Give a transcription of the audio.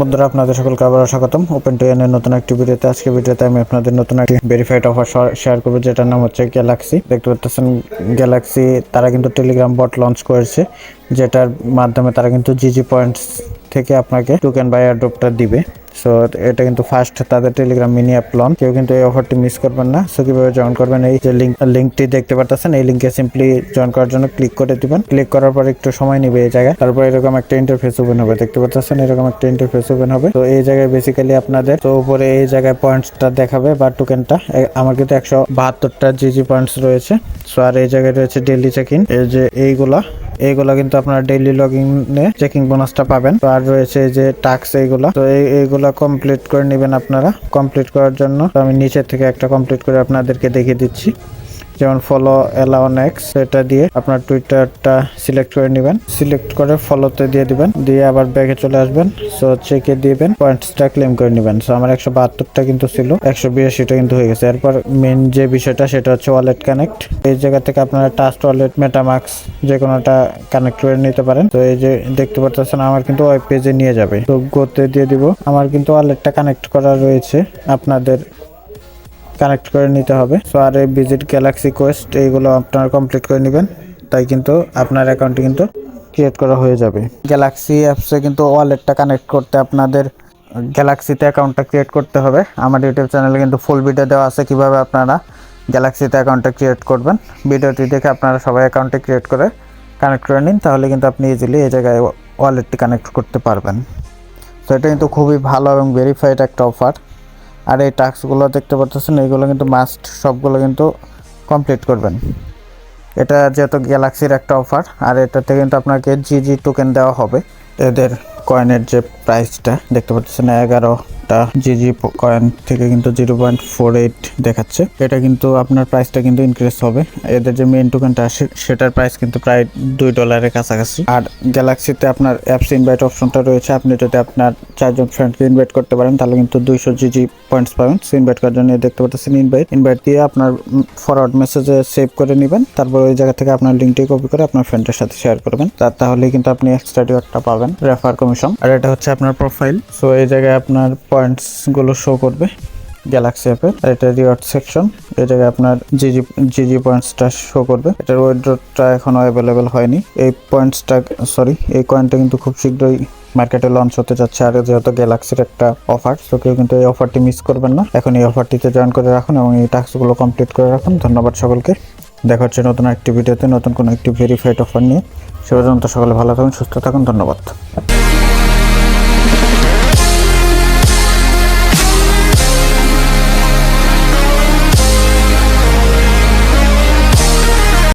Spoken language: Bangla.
বন্ধুরা, আপনাদের সকলকে আবার স্বাগতম। ওপেন টু এর নতুন একটি ভিডিওতে আজকে ভিডিওতে আমি আপনাদের নতুন একটি ভেরিফাইড অফার শেয়ার করব, যেটার নাম হচ্ছে গ্যালাক্সি দেখতে পাচ্ছেন গ্যালাক্সি তারা কিন্তু টেলিগ্রাম বট লঞ্চ করেছে, যেটার মাধ্যমে তারা কিন্তু জিজি পয়েন্টস থেকে আপনাকে টোকেন বাই এয়ারড্রপটা দিবে। সো এটা কিন্তু ফার্স্ট তাদের টেলিগ্রাম মিনি অ্যাপ লঞ্চ কেউ কিন্তু এই অফারটি মিস করবেন না। সো কীভাবে জয়েন করবেন? এই যে লিঙ্ক লিঙ্কটি দেখতে পাচ্ছেন এই লিঙ্কে সিম্পলি জয়েন করার জন্য ক্লিক করে দিবেন। ক্লিক করার পর একটু সময় নেবে এই জায়গায়। তারপর এরকম একটা ইন্টারফেস ওপেন হবে। দেখতে পাচ্ছেন এরকম একটা ইন্টারফেস ওপেন হবে। তো এই জায়গায় বেসিক্যালি আপনাদের, তো উপরে এই জায়গায় পয়েন্টসটা দেখাবে বা টোকেনটা আমার কিন্তু একশো বাহাত্তরটা জিজি পয়েন্টস রয়েছে। সো আর এই জায়গায় রয়েছে ডেইলি চেক ইন এই যে এইগুলা এইগুলা কিন্তু আপনারা ডেইলি লগইন এ চেকিং বোনাসটা পাবেন। তো আর রয়েছে যে টাক্স এইগুলো তো এই, এইগুলো কমপ্লিট করে নেবেন আপনারা। কমপ্লিট করার জন্য আমি নিচের থেকে একটা কমপ্লিট করে আপনাদেরকে দেখিয়ে দিচ্ছি। যেমন ফলো অ্যালাউ নেক্সট এটা দিয়ে আপনার টুইটারটা সিলেক্ট করে নেবেন। সিলেক্ট করে ফলোতে দিয়ে দিবেন। দিয়ে আবার ব্যাগে চলে আসবেন। সো চেকে দিবেন পয়েন্টসটা ক্লেম করে নেবেন। সো আমার একশো বাহাত্তরটা কিন্তু ছিল, একশো বিরাশিটা কিন্তু হয়ে গেছে। এরপর মেন যে বিষয়টা, সেটা হচ্ছে ওয়ালেট কানেক্ট এই জায়গা থেকে আপনারা টাস্ট ওয়ালেট মেটামাক্স যে কোনোটা কানেক্ট করে নিতে পারেন। তো এই যে দেখতে পাচ্ছেন আমার কিন্তু ওয়েব পেজে নিয়ে যাবে। তো গোতে দিয়ে দিব। আমার কিন্তু ওয়ালেটটা কানেক্ট করা রয়েছে আপনাদের কানেক্ট করে নিতে হবে। সো আর এই ভিজিট গ্যালাক্সি কোয়েস্ট এইগুলো আপনারা কমপ্লিট করে নেবেন। তাই কিন্তু আপনার অ্যাকাউন্টে কিন্তু ক্রিয়েট করা হয়ে যাবে। গ্যালাক্সি অ্যাপসে কিন্তু ওয়ালেটটা কানেক্ট করতে আপনাদের গ্যালাক্সিতে অ্যাকাউন্টটা ক্রিয়েট করতে হবে। আমার ইউটিউব চ্যানেলে কিন্তু ফুল ভিডিও দেওয়া আছে কীভাবে আপনারা গ্যালাক্সিতে অ্যাকাউন্টটা ক্রিয়েট করবেন। ভিডিওটি দেখে আপনারা সবাই অ্যাকাউন্টে ক্রিয়েট করে কানেক্ট করে নিন, তাহলে কিন্তু আপনি ইজিলি এই জায়গায় ওয়ালেটটি কানেক্ট করতে পারবেন। তো এটা কিন্তু খুবই ভালো এবং ভেরিফাইড একটা অফার আর এই টাস্কগুলো দেখতে পাচ্ছেন, এইগুলো কিন্তু মাস্ট সবগুলো কিন্তু কমপ্লিট করবেন। এটা যেহেতু গ্যালাক্সির একটা অফার আর এটাতে কিন্তু আপনাকে জিজি টোকেন দেওয়া হবে। এদের কয়েনের যে প্রাইসটা দেখতে পাচ্ছেন এগারোটা জিজি কয়েন থেকে কিন্তু জিরো পয়েন্ট ফোর এইট দেখাচ্ছে। এটা কিন্তু আপনার প্রাইসটা কিন্তু ইনক্রিজ হবে। এদের যে মেইন টোকেনটা আসে সেটার প্রাইস কিন্তু প্রায় দুই ডলারের কাছাকাছি। আর গ্যালাক্সিতে আপনার অ্যাপস ইনভাইট অপশনটা রয়েছে। আপনি যদি আপনার চারজন ফ্রেন্ডকে ইনভাইট করতে পারেন, তাহলে কিন্তু দুইশো জিজি পয়েন্টস পাবেন। ইনভাইট করার জন্য দেখতে পাচ্ছেন ইনভাইট ইনভাইট দিয়ে আপনার ফরওয়ার্ড মেসেজে সেভ করে নেবেন। তারপর ওই জায়গা থেকে আপনার লিঙ্কটি কপি করে আপনার ফ্রেন্ডের সাথে শেয়ার করবেন। তাহলে কিন্তু আপনি এক্সট্রা রিওয়ার্ডটা পাবেন। রেফার কমিশন আর এটা হচ্ছে আপনার প্রোফাইল সো এই জায়গায় আপনার পয়েন্টসগুলো শো করবে গ্যালাক্সি অ্যাপে আর এটা রিওয়ার্ড সেকশন জায়গায় আপনার জিজি জিজি পয়েন্টসটা শো করবে। এটার ওয়েড্রোটা এখনও অ্যাভেলেবেল হয়নি। এই পয়েন্টসটা সরি এই কয়েনটা কিন্তু খুব শীঘ্রই মার্কেটে লঞ্চ হতে যাচ্ছে। আর যেহেতু গ্যালাক্সির একটা অফার তো কেউ কিন্তু এই অফারটি মিস করবেন না। এখন এই অফারটিতে জয়েন করে রাখুন এবং এই টাস্কগুলো কমপ্লিট করে রাখুন। ধন্যবাদ সকলকে। দেখা হচ্ছে নতুন একটি ভিডিওতে নতুন কোনো একটি ভেরিফাইড অফার নিয়ে। সে পর্যন্ত সকলে ভালো থাকুন, সুস্থ থাকুন, ধন্যবাদ।